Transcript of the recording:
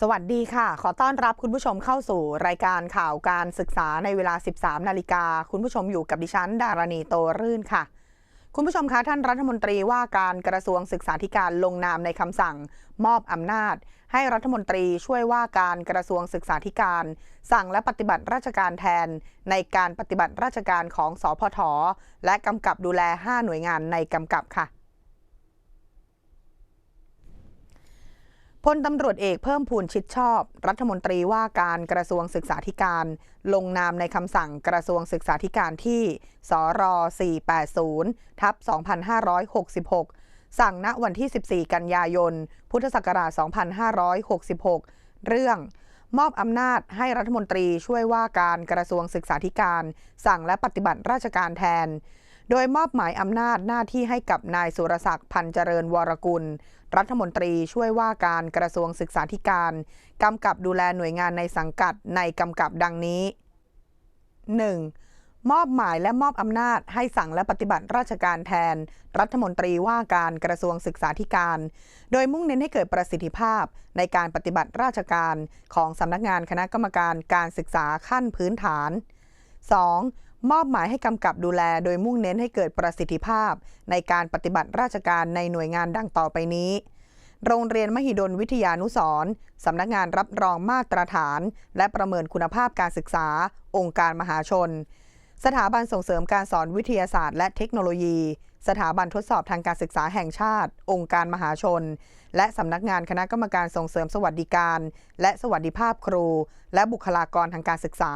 สวัสดีค่ะ ขอต้อนรับคุณผู้ชมเข้าสู่รายการข่าวการศึกษาในเวลา 13 นาฬิกา คุณผู้ชมอยู่กับดิฉัน ดารณีโตรื่นค่ะ คุณผู้ชมคะท่านรัฐมนตรีว่าการกระทรวงศึกษาธิการลงนามในคำสั่ง มอบอำนาจ ให้รัฐมนตรีช่วยว่าการกระทรวงศึกษาธิการ สั่งและปฏิบัติราชการแทน ในการปฏิบัติราชการของสพทและกำกับดูแล 5 หน่วยงานในกำกับค่ะ พลตำรวจเอกเพิ่มพูนชิดชอบ รัฐมนตรีว่าการกระทรวงศึกษาธิการ ลงนามในคำสั่งกระทรวงศึกษาธิการที่ สร 480 ทับ 2566 สั่งณวันที่ 14 กันยายน พุทธศักราช 2566 เรื่องมอบอำนาจให้รัฐมนตรีช่วยว่าการกระทรวงศึกษาธิการ สั่งและปฏิบัติราชการแทน โดยมอบหมายอำนาจหน้าที่ให้กับนายสุรศักดิ์พันเจริญวรกุล รัฐมนตรีช่วยว่าการกระทรวงศึกษาธิการ กำกับดูแลหน่วยงานในสังกัดในกำกับดังนี้ 1. มอบหมายและมอบอำนาจให้สั่งและปฏิบัติราชการแทน รัฐมนตรีว่าการกระทรวงศึกษาธิการ โดยมุ่งเน้นให้เกิดประสิทธิภาพในการปฏิบัติราชการของสำนักงานคณะกรรมการการศึกษาขั้นพื้นฐาน 2. มอบหมายให้กำกับดูแล โดยมุ่งเน้นให้เกิดประสิทธิภาพ ในการปฏิบัติราชการในหน่วยงานดังต่อไปนี้ โรงเรียนมหิดลวิทยานุสร์สำนักงานรับรองมาตรฐาน และประเมินคุณภาพการศึกษา องค์การมหาชน สถาบันส่งเสริมการสอนวิทยาศาสตร์ และเทคโนโลยี สถาบันทดสอบทางการศึกษาแห่งชาติ องค์การมหาชน และสำนักงานคณะกรรมการส่งเสริมสวัสดิการ และสวัสดิภาพครู และบุคลากรทางการศึกษา